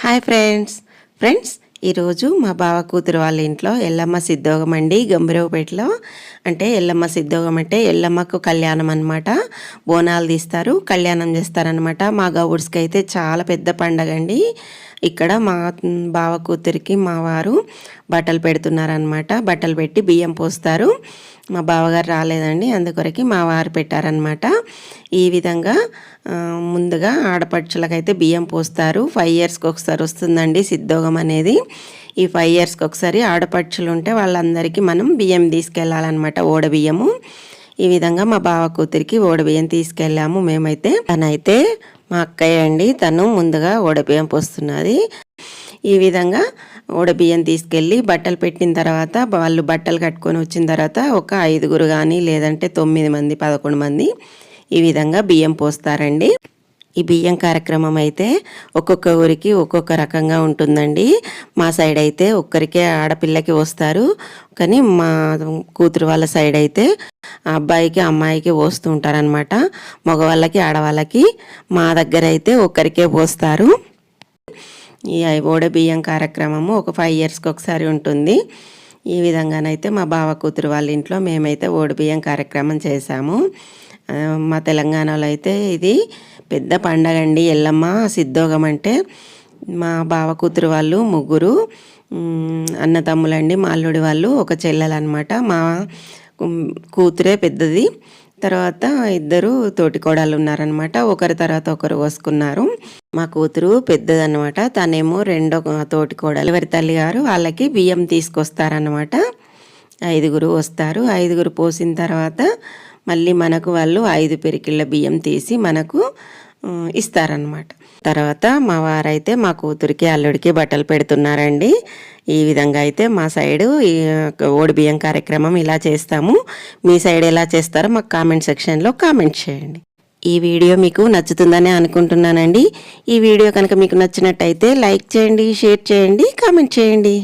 Hi friends. Friends ఈరోజు మా బావ కూతురు వాళ్ళ ఇంట్లో ఎల్లమ్మ సిద్ధోగం అండి గంభీరవపేటలో. అంటే ఎల్లమ్మ సిద్ధోగం అంటే ఎల్లమ్మకు కళ్యాణం అనమాట బోనాలు తీస్తారు కళ్యాణం చేస్తారనమాట మా గౌడ్స్కి అయితే చాలా పెద్ద పండగ అండి. ఇక్కడ మా బావ కూతురికి మా వారు బట్టలు పెడుతున్నారనమాట బట్టలు పెట్టి బియ్యం పోస్తారు. మా బావగారు రాలేదండి. అందుకొరకి మా వారు పెట్టారనమాట ఈ విధంగా ముందుగా ఆడపడుచులకైతే బియ్యం పోస్తారు. ఫైవ్ ఇయర్స్కి ఒకసారి వస్తుందండి సిద్ధోగం అనేది. ఈ ఫైవ్ ఇయర్స్కి ఒకసారి ఆడపడుచులు ఉంటే వాళ్ళందరికీ మనం బియ్యం తీసుకెళ్ళాలన్నమాట ఓడ బియ్యము. ఈ విధంగా మా బావ కూతురికి ఓడబియ్యం తీసుకెళ్ళాము మేమైతే. తనైతే మా అక్కయ్య అండి. తను ముందుగా ఓడబియ్యం పోస్తున్నది. ఈ విధంగా ఓడబియ్యం తీసుకెళ్ళి బట్టలు పెట్టిన తర్వాత వాళ్ళు బట్టలు కట్టుకొని వచ్చిన తర్వాత ఒక ఐదుగురు కానీ లేదంటే తొమ్మిది మంది పదకొండు మంది ఈ విధంగా బియ్యం పోస్తారండి. ఈ బియ్యం కార్యక్రమం అయితే ఒక్కొక్క ఊరికి ఒక్కొక్క రకంగా ఉంటుందండి. మా సైడ్ అయితే ఒక్కరికే ఆడపిల్లకి వస్తారు కానీ మా కూతురు వాళ్ళ సైడ్ అయితే ఆ అబ్బాయికి అమ్మాయికి పోస్తూ ఉంటారనమాట మగవాళ్ళకి ఆడవాళ్ళకి మా దగ్గర అయితే ఒక్కరికే పోస్తారు. ఈ ఓడ బియ్యం కార్యక్రమము ఒక ఫైవ్ ఇయర్స్కి ఒకసారి ఉంటుంది. ఈ విధంగానైతే మా బావ కూతురు వాళ్ళ ఇంట్లో మేమైతే ఓడి బియ్యం కార్యక్రమం చేశాము. మా తెలంగాణలో అయితే ఇది పెద్ద పండగ అండి. ఎల్లమ్మ సిద్ధోగం అంటే మా బావ కూతురు వాళ్ళు ముగ్గురు అన్నతమ్ములండి మా అల్లుడి వాళ్ళు ఒక చెల్లెలు అనమాట మా కూతురే పెద్దది. తర్వాత ఇద్దరు తోటికోడలు ఉన్నారనమాట ఒకరి తర్వాత ఒకరు వసుకున్నారు. మా కూతురు పెద్దదన్నమాట తనేమో రెండో తోటికోడలు. ఎవరి తల్లి గారు వాళ్ళకి బియ్యం తీసుకొస్తారనమాట. ఐదుగురు వస్తారు. ఐదుగురు పోసిన తర్వాత మళ్ళీ మనకు వాళ్ళు ఐదు పెరికిళ్ళ బియ్యం తీసి మనకు ఇస్తారనమాట. తర్వాత మా వారైతే మా కూతురికి అల్లుడికి బట్టలు పెడుతున్నారండి. ఈ విధంగా అయితే మా సైడు ఈ ఓడి బియ్యం కార్యక్రమం ఇలా చేస్తాము. మీ సైడ్ ఎలా చేస్తారో మాకు కామెంట్ సెక్షన్లో కామెంట్ చేయండి. ఈ వీడియో మీకు నచ్చుతుందని అనుకుంటున్నానండి. ఈ వీడియో కనుక మీకు నచ్చినట్టయితే లైక్ చేయండి షేర్ చేయండి కామెంట్ చేయండి.